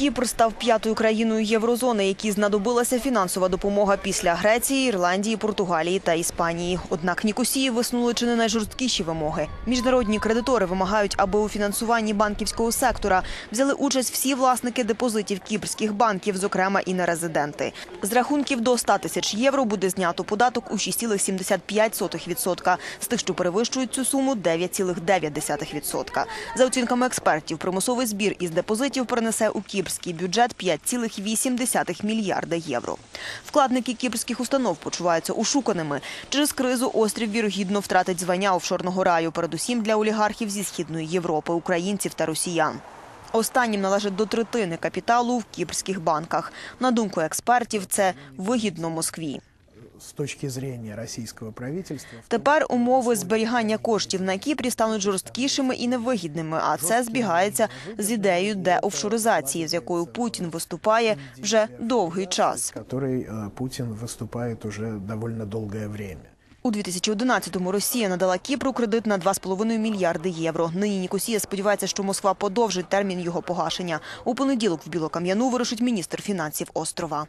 Кіпр став п'ятою країною єврозони, якій знадобилася фінансова допомога після Греції, Ірландії, Португалії та Іспанії. Однак Нікосії висунули чи не найжорсткіші вимоги. Міжнародні кредитори вимагають, аби у фінансуванні банківського сектора взяли участь всі власники депозитів кіпрських банків, зокрема і нерезиденти. З рахунків до 100 тисяч євро буде знято податок у 6,75%. З тих, що перевищують цю суму, 9,9%. За оцінками експертів, примусовий збір із депозитів принесе у кіпрський бюджет 5,8 мільярда євро. Вкладники кіпрських установ почуваються ушуканими. Через кризу острів вірогідно втратить звання офшорного раю, передусім для олігархів зі східної Європи, українців та росіян. Останнім належить до третини капіталу в кіпрських банках. На думку експертів, це вигідно Москві. С точки зрения российского правительства. Тепер умови зберігання коштів на Кіпрі стануть жорсткішими і невигідними. А це збігається з ідеєю деофшоризації, з якою Путін виступає вже довгий час. с которой э, Путин выступает уже довольно долгое время. У 2011-му Росія надала Кіпру кредит на 2,5 мільярди євро. Нині Нікосія сподівається, що Москва подовжить термін його погашення. У понеділок в Білокам'яну вирушить міністр фінансів острова.